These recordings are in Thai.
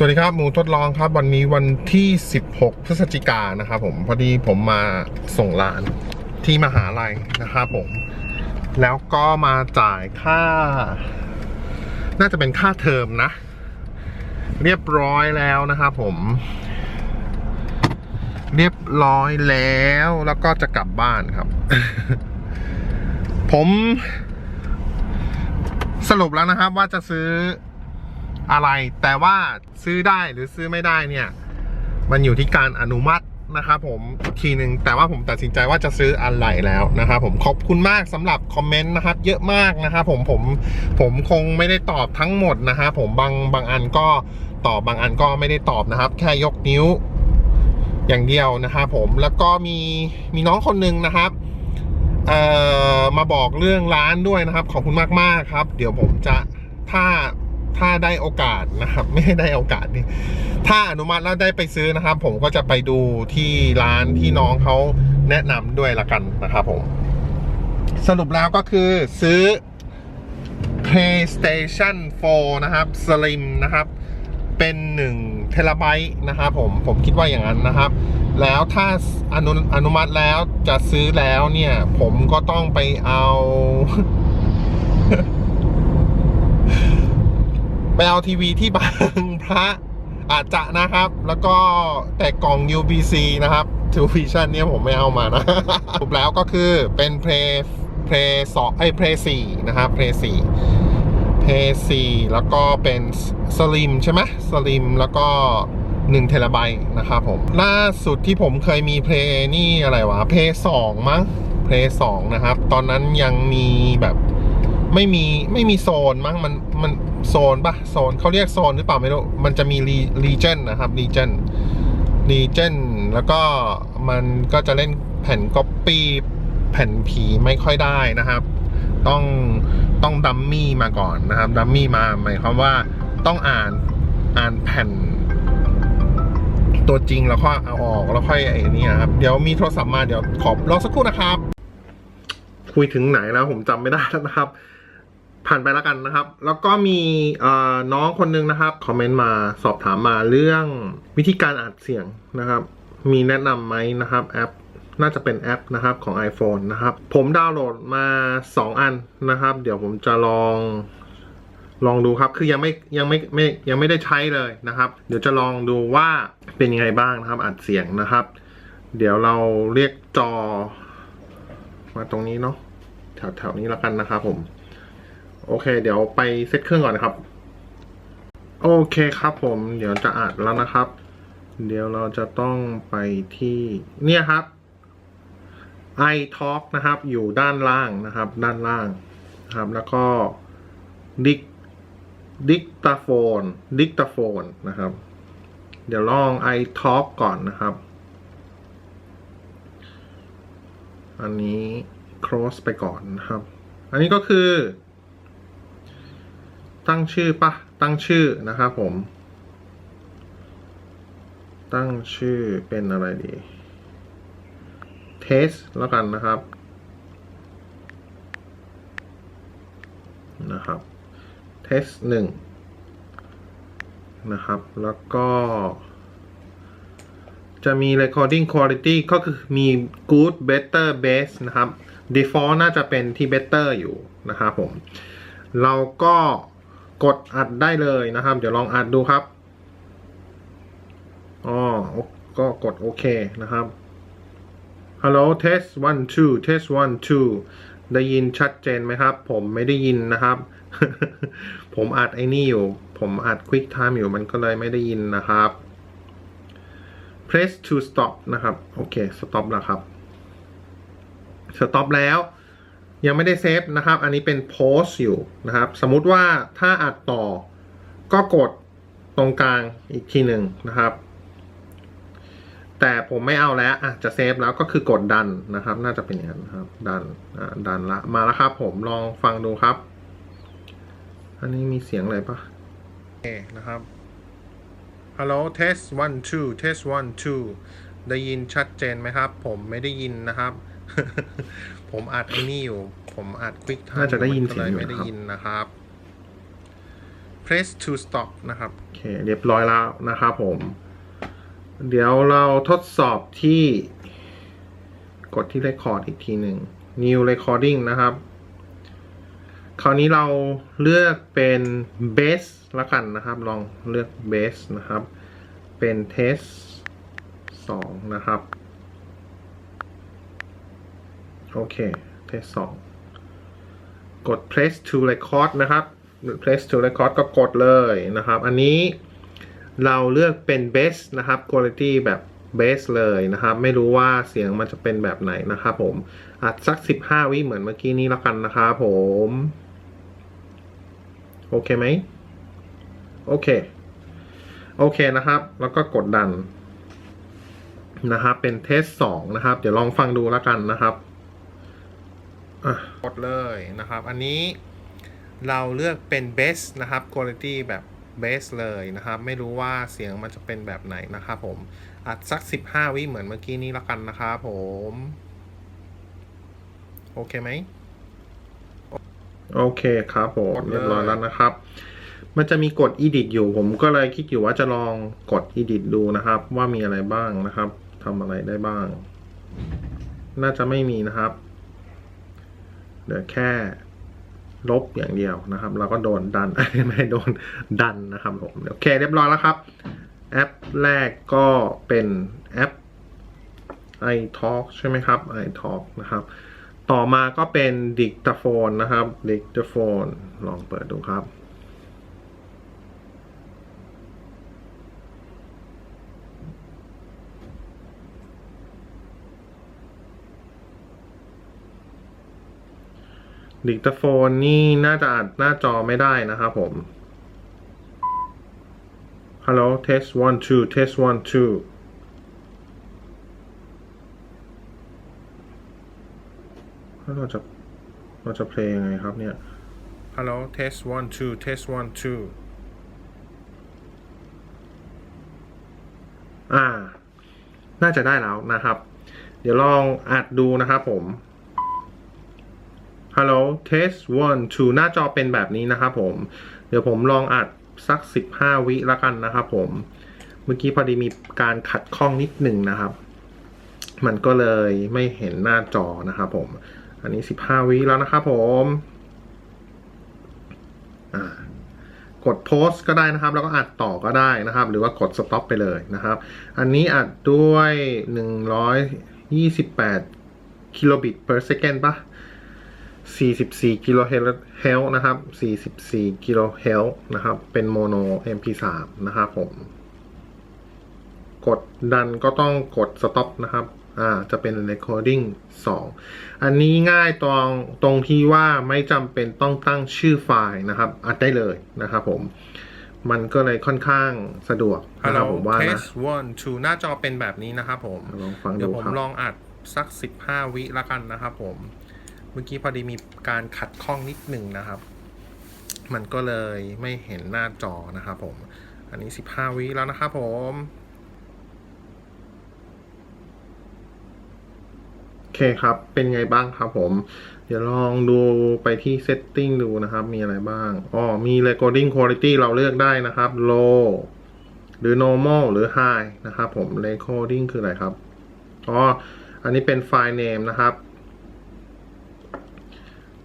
สวัสดีครับหมูทดลองครับวันนี้วันที่ 16 พฤศจิกายนะครับผมพอดีผมมาส่งหลานที่มหาลัยนะครับผม แล้วก็มาจ่ายค่า น่าจะเป็นค่าเทอมนะ เรียบร้อยแล้วนะครับผม เรียบร้อยแล้วแล้วก็จะกลับบ้านครับ ผม สรุปแล้วนะครับว่าจะซื้อ อะไร แต่ว่าซื้อได้หรือซื้อไม่ได้เนี่ย มันอยู่ที่การอนุมัตินะครับผมทีหนึ่งแต่ว่าผมตัดสินใจว่าจะซื้ออะไรแล้วนะครับผมขอบคุณมากสำหรับคอมเมนต์นะครับเยอะมากนะครับผมผมผมคงไม่ได้ตอบทั้งหมดนะครับผมบางบางอันก็ตอบบางอันก็ไม่ได้ตอบนะครับ แค่ยกนิ้วอย่างเดียวนะครับผมแล้วก็มีมีน้องคนหนึ่งนะครับเอ่อมาบอกเรื่องร้านด้วยนะครับ ขอบคุณมากๆครับ เดี๋ยวผมจะถ้า ถ้าได้โอกาสนะครับ ไม่ได้โอกาสนี่ถ้าอนุมัติแล้วได้ไปซื้อนะครับ ผมก็จะไปดูที่ร้านที่น้องเขาแนะนำด้วยละกันนะครับผม สรุปแล้วก็คือซื้อ PlayStation 4 นะครับ Slim นะครับ เป็น1เทราไบต์นะครับผม ผมคิดว่าอย่างนั้นนะครับ แล้วถ้าอนุอนุมัติแล้วจะซื้อแล้วเนี่ย ผมก็ต้องไปเอา ไปเอาทีวีที่บางพระอาจจะนะครับ แล้วก็แต่กล่อง UBC นะครับทูวิชั่นเนี่ยผมไม่เอามานะสรุปแล้วก็คือเป็น Play Play 2ไอ้ Play 4นะครับ Play 4 Play 4แล้วก็เป็น Slim ใช่ไหม Slim แล้วก็1เทราไบต์นะครับผม ล่าสุดที่ผมเคยมี Play นี่อะไรวะ Play 2มั้ง Play 2นะครับ ตอนนั้นยังมีแบบไม่มีไม่มีโซนมั้งมันมัน โซนปะโซนเขาเรียกโซนหรือเปล่าไม่รู้ มันจะมีรีรีเจนนะครับรีเจนรีเจนแล้วก็มันก็จะเล่นแผ่นก๊อปปี้แผ่นผีไม่ค่อยได้นะครับ ต้องต้องดัมมี่มาก่อนนะครับดัมมี่มาหมายความว่าต้องอ่านอ่านแผ่น ตัวจริงแล้วก็เอาออกแล้วค่อยไอ้นี่นะครับ เดี๋ยวมีโทรศัพท์มาเดี๋ยวขอรอสักครู่นะครับ คุยถึงไหนแล้วผมจำไม่ได้แล้วนะครับ ผ่านไปแล้วกันนะครับ แล้วก็มีน้องคนนึงนะครับคอมเมนต์มาสอบถามมาเรื่องวิธีการอัดเสียงนะครับ มีแนะนำไหมนะครับแอปน่าจะเป็นแอปนะครับของ iPhone นะครับ ผมดาวน์โหลดมา 2 อันนะครับ เดี๋ยวผมจะลองลองดูครับ คือยังไม่ยังไม่ไม่ยังไม่ได้ใช้เลยนะครับ เดี๋ยวจะลองดูว่าเป็นยังไงบ้างนะครับอัดเสียงนะครับ เดี๋ยวเราเรียกจอ มาตรงนี้เนาะแถวแถวนี้แล้วกันนะครับผม โอเค เดี๋ยวไปเซตเครื่องก่อนนะครับ โอเคครับผม เดี๋ยวจะอัดแล้วนะครับ เดี๋ยวเราจะต้องไปที่ เนี่ยครับ iTalk นะครับ อยู่ด้านล่างนะครับ ด้านล่างนะครับ แล้วก็ dic dictaphone dictaphone นะครับ เดี๋ยวลอง iTalk ก่อนนะครับ อันนี้ close ไปก่อนนะครับ อันนี้ก็คือ ตั้งชื่อปะตั้งชื่อนะครับผม ตั้งชื่อเป็นอะไรดี test แล้วกันนะครับ นะครับ test หนึ่งนะครับ แล้วก็ จะมี recording quality ก็คือมี good better best นะครับ default น่าจะเป็นที่ better อยู่นะครับผม เราก็ กดอัดได้เลยนะครับ เดี๋ยวลองอัดดูครับอ๋อก็กดโอเคนะครับ Hello test one two test one two ได้ยินชัดเจนไหมครับ ผมไม่ได้ยินนะครับ ผมอัดไอ้นี่อยู่ ผมอัด quick time อยู่มันก็เลยไม่ได้ยินนะครับ press to stop นะครับ โอเค stop แล้วครับ stop แล้ว ยังไม่ได้เซฟนะครับ อันนี้เป็นโพสอยู่นะครับ สมมุติว่าถ้าอัดต่อก็กดตรงกลางอีกทีหนึ่งนะครับ แต่ผมไม่เอาแล้วอะจะเซฟแล้วก็คือกดดันนะครับ น่าจะเป็นอย่างนั้นะครับ ดันดันละมาแล้วครับ ผมลองฟังดูครับ อันนี้มีเสียงอะไรปะโอนะครับ Hello test one two test one two ได้ยินชัดเจนไหมครับ ผมไม่ได้ยินนะครับ ผมอัดไอ้นี่อยู่ ผมอัด quick time น่าจะได้ยินมัก็เลยเสียงอยู่ไม่ได้นะครับยินนะครับ press to stop นะครับ โอเค เรียบร้อยแล้วนะครับผม เดี๋ยวเราทดสอบที่ กดที่ record อีกทีหนึ่ง new recording นะครับ คราวนี้เราเลือกเป็น bass ละกันนะครับ ลองเลือก bass นะครับ เป็น test 2 นะครับ โอเค test 2กด press to record นะครับ press to record ก็กดเลยนะครับ อันนี้เราเลือกเป็น bass นะครับ quality แบบ bass เลยนะครับ ไม่รู้ว่าเสียงมันจะเป็นแบบไหนนะครับผม อัดสัก 15 วิเหมือนเมื่อกี้นี้แล้วกันนะครับผม โอเคไหม โอเค โอเคนะครับ แล้วก็กดดันนะครับ เป็นเทสสองนะครับ เดี๋ยวลองฟังดูแล้วกันนะครับ กดเลยนะครับ อันนี้เราเลือกเป็นเบสนะครับ quality แบบเบสเลยนะครับ ไม่รู้ว่าเสียงมันจะเป็นแบบไหนนะครับผม อัดสัก 15 วิเหมือนเมื่อกี้นี้แล้วกันนะครับผม โอเคไหมโอเคครับผมเรียบร้อยแล้วนะครับ มันจะมีกด edit อยู่ผมก็เลยคิดอยู่ว่าจะลองกด edit ดูนะครับ ว่ามีอะไรบ้างนะครับทำอะไรได้บ้าง น่าจะไม่มีนะครับ เหลือแค่ลบอย่างเดียวนะครับ เราก็โดนดันไม่โดนดันนะครับผมโอเคเรียบร้อยแล้วครับ แอปแรกก็เป็นแอป iTalk ใช่ไหมครับ iTalk นะครับ ต่อมาก็เป็น Dictaphone นะครับ Dictaphone ลองเปิดดูครับ ดิกตาโฟนนี่น่าจะอัดหน้าจอไม่ได้นะครับผม Hello test one two test one two เราจะเราจะเพลงยังไงครับเนี่ย Hello test one two test one two อ่า น่าจะได้แล้วนะครับ เดี๋ยวลองอัดดูนะครับผม ฮัลโหล test one two หน้าจอเป็นแบบนี้นะครับผม เดี๋ยวผมลองอัดสัก 15 วิละกันนะครับผม เมื่อกี้พอดีมีการขัดข้องนิดหนึ่งนะครับ มันก็เลยไม่เห็นหน้าจอนะครับผม อันนี้ 15 วิแล้วนะครับผมกดโพสก็ได้นะครับ แล้วก็อัดต่อก็ได้นะครับ หรือว่ากดสต็อปไปเลยนะครับ อันนี้อัดด้วย 128 กิโลบิต per second ปะ 44กิโลเฮลนะครับ 44กิโลเฮลนะครับ เป็นโมโน MP3 นะครับผม กดดันก็ต้องกด stop นะครับ อ่า จะเป็น recording 2 อันนี้ง่ายตรงตรงที่ว่าไม่จำเป็นต้องตั้งชื่อไฟล์นะครับ อัดได้เลยนะครับผม มันก็เลยค่อนข้างสะดวกนะครับผมว่านะ test one two หน้าจอเป็นแบบนี้นะครับผม ลองฟังเดี๋ยดูวผมครับลองอัดสัก 15 วิละกันนะครับผมเมื่อกี้พอดีมีการขัดข้องนิดหนึ่งนะครับ มันก็เลยไม่เห็นหน้าจอนะครับผม อันนี้ 15 วิแล้วนะครับผมโอเคครับ เป็นไงบ้างครับผม เดี๋ยวลองดูไปที่ setting ดูนะครับ มีอะไรบ้าง อ๋อ มี recording quality เราเลือกได้นะครับ low หรือ normal หรือ high นะครับผม recording คืออะไรครับ อ๋อ อันนี้เป็นไฟล์ name นะครับ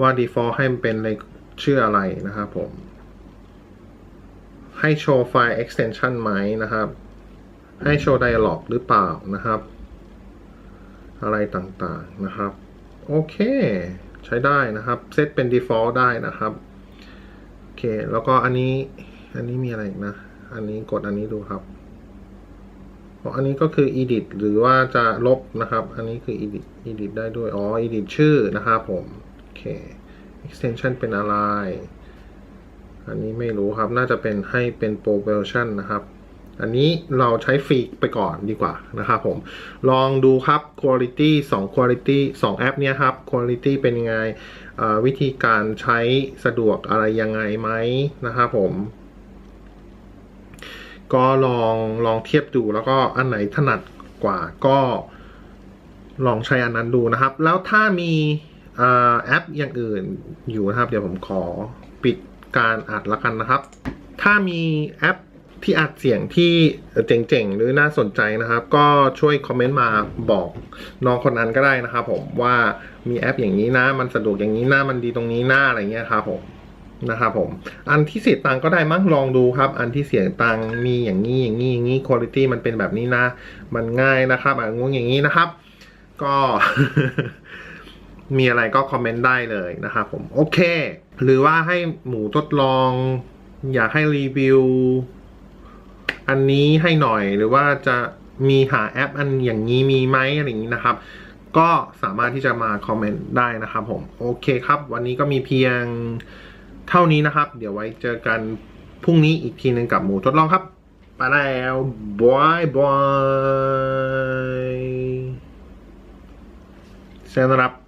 ว่า default ให้มันเป็นเลขชื่ออะไรนะครับผม ให้โชว์ไฟล์ extension ไหมนะครับ ให้โชว์ dialog หรือเปล่านะครับ อะไรต่างๆนะครับ โอเค ใช้ได้นะครับ เซตเป็น default ได้นะครับ โอเค แล้วก็อันนี้อันนี้มีอะไรนะ อันนี้กดอันนี้ดูครับอันนี้ก็คือ edit หรือว่าจะลบนะครับ อันนี้คือ edit edit ได้ด้วย อ๋อ edit ชื่อนะครับผม extension เป็นอะไร อันนี้ไม่รู้ครับ น่าจะเป็นให้เป็น pro version นะครับ อันนี้เราใช้ฟรีไปก่อนดีกว่านะครับผม ลองดูครับ quality 2 quality 2แอปเนี้ยครับ quality เป็นยังไง วิธีการใช้สะดวกอะไรยังไงไหมนะครับผมก็ลองลองเทียบดูแล้วก็อันไหนถนัดกว่าก็ลองใช้อันนั้นดูนะครับ แล้วถ้ามี แอปอย่างอื่นอยู่นะครับ เดี๋ยวผมขอปิดการอัดละกันนะครับ ถ้ามีแอปที่อัดเสียงที่เจ๋งๆ หรือน่าสนใจนะครับ ก็ช่วยคอมเมนต์มาบอกน้องคนนั้นก็ได้นะครับผมว่ามีแอปอย่างนี้นะมันสะดวกอย่างนี้นะมันดีตรงนี้นะอะไรเงี้ยครับผมนะครับผมอันที่เสียตังก็ได้มั้งลองดูครับ อันที่เสียตังมีอย่างนี้อย่างนี้อย่างนี้คุณภาพมันเป็นแบบนี้นะ มันง่ายนะครับอะงงอย่างนี้นะครับ ก็ มีอะไรก็คอมเมนต์ได้เลยนะครับผมโอเค หรือว่าให้หมูทดลอง อยากให้รีวิว อันนี้ให้หน่อยหรือว่าจะมีหาแอปอันอย่างนี้มีไหมอะไรอย่างนี้นะครับ ก็สามารถที่จะมาคอมเมนต์ได้นะครับผมโอเคครับ วันนี้ก็มีเพียงเท่านี้นะครับ เดี๋ยวไว้เจอกันพรุ่งนี้อีกทีหนึ่งกับหมูทดลองครับ ไปแล้วบายบายเซนรับ